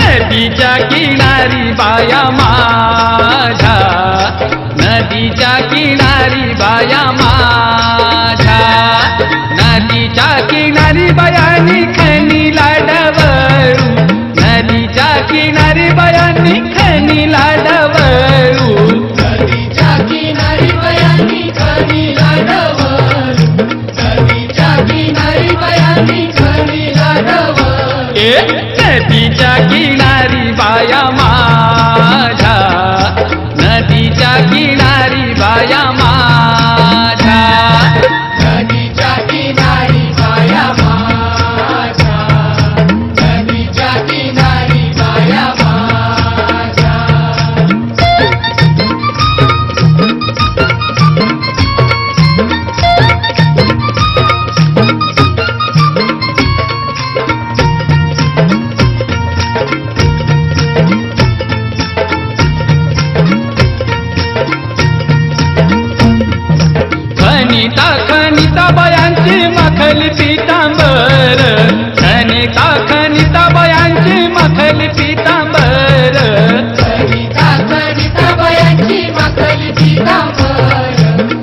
नदीच्या किनारी बाया माझ्या. नदीच्या किनारी बाया मा लाडवर ए नदीच्या किनारी बाया माझ्या. नदीच्या किनारी बाया बयाची मखली पितांबर.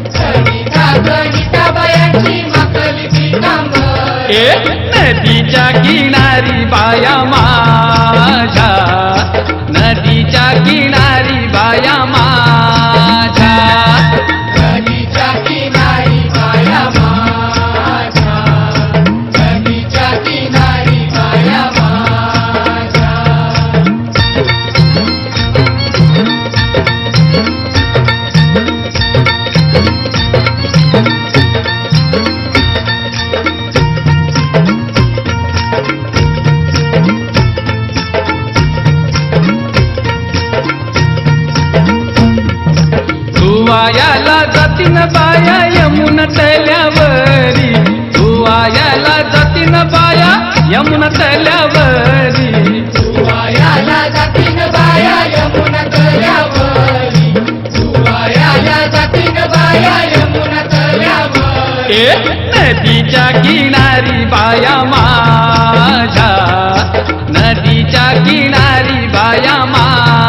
सरिता सरिता बयाची मखली पितांबर. ए नदीच्या किनारी बाया माझ्या. नदीच्या किनारी बाया माझ्या धुवायाला जातीन बाया यमुन तल्यावरी धुवायाला जातीन बाया यमुन तल्यावरी सुवायाला जातीन बाया यमुना जातीन बाया ए नदीच्या किनारी बाया माझ्या. नदीच्या किनारी बाया माझ्या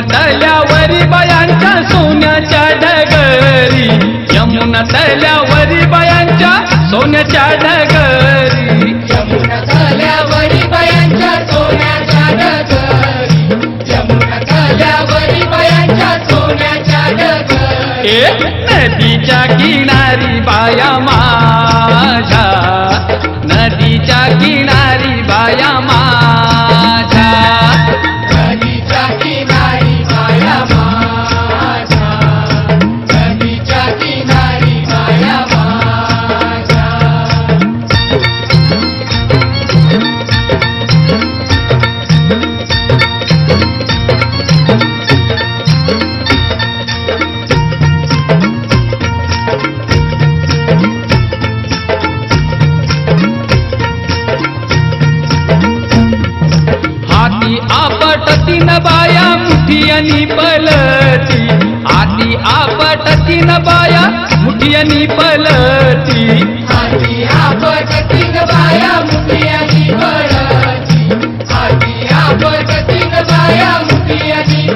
तल्यावरी बायांच्या सोन्याच्या डगरी. यमुना तल्यावरी बायांच्या सोन्याच्या डगरी. यमुना तळ्यावरी बायांच्या सोन्याच्या डगरी. यमुना तळ्यावरी बायांच्या सोन्याच्या डगरी. ए नदीच्या किनारी बाया माझ्या बाया मुठियनी पलती. आपटती न बाया मुठियनी पलती. बाया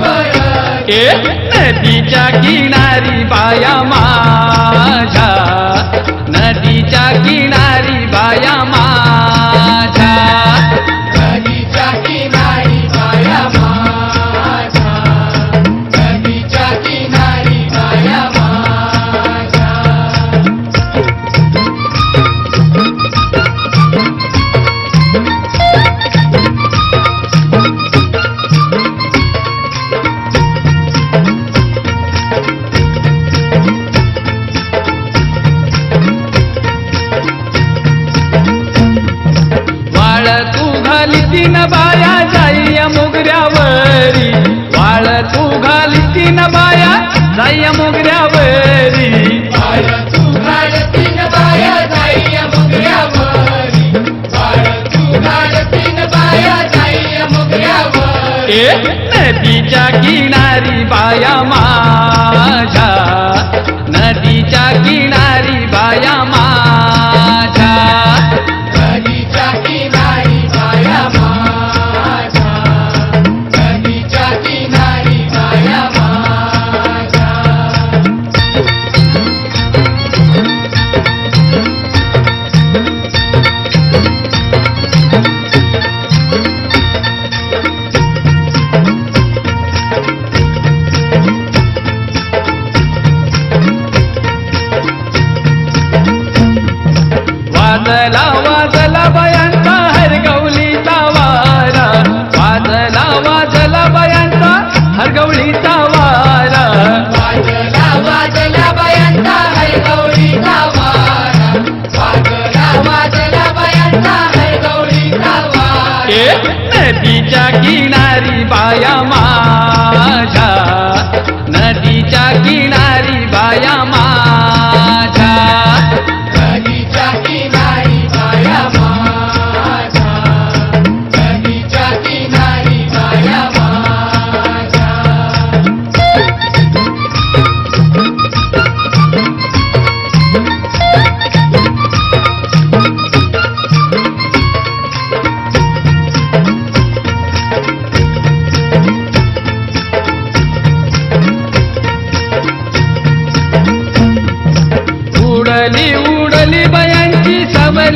बाया ए नदीच्या किनारी बाया माझ्या. नदीच्या किनारी बाया घाली तीन बाया जाईया मोगऱ्यावरी. वाळ तू घाली तीन बाया जाई मुगऱ्यावरी. बाया जाई मुगऱ्यावरी. नदीच्या किनारी बाया माझ्या. नदीच्या किनारी बाया माझ्या 对老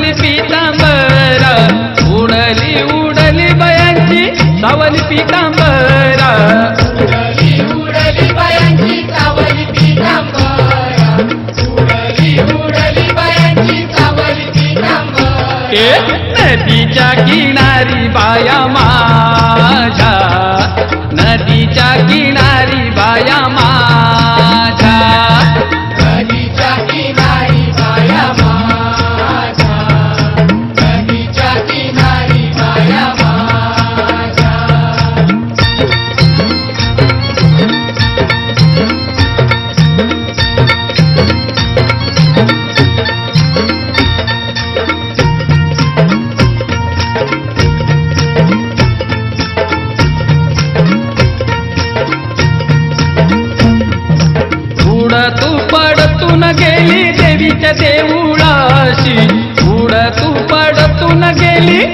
सवली पितांबरा. उडली उडली बयांची सवली पितांबरा. उडली उडली बायांची सावली पितांबरा. उडली उडली बायांची सावली पितांबरा ए नदीच्या किनारी बाया माझ्या. नदीच्या किनारी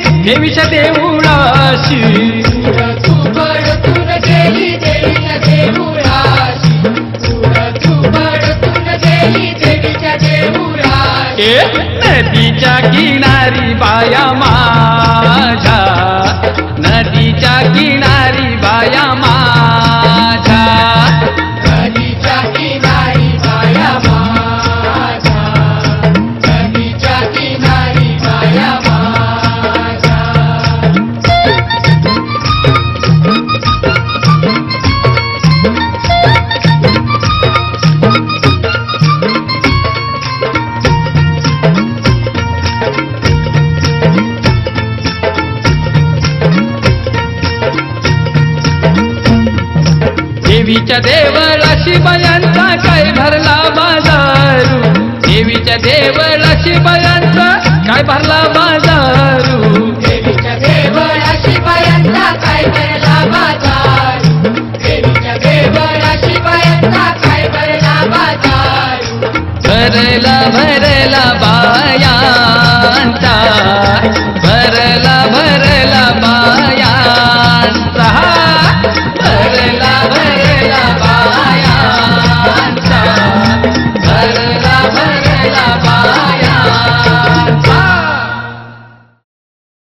देवीच्या देऊळाशी ए नदीच्या किनारी बाया माझ्या. नदीच्या किनारी बाया माझ्या देवीच्या देवळाशी बयांचा काय भरला बाजारू देवीच्या देवळाशी बायांचा काय भरला बाजार देवीच्या देवळाशी बायांचा काय भरला बाजार भरला भरला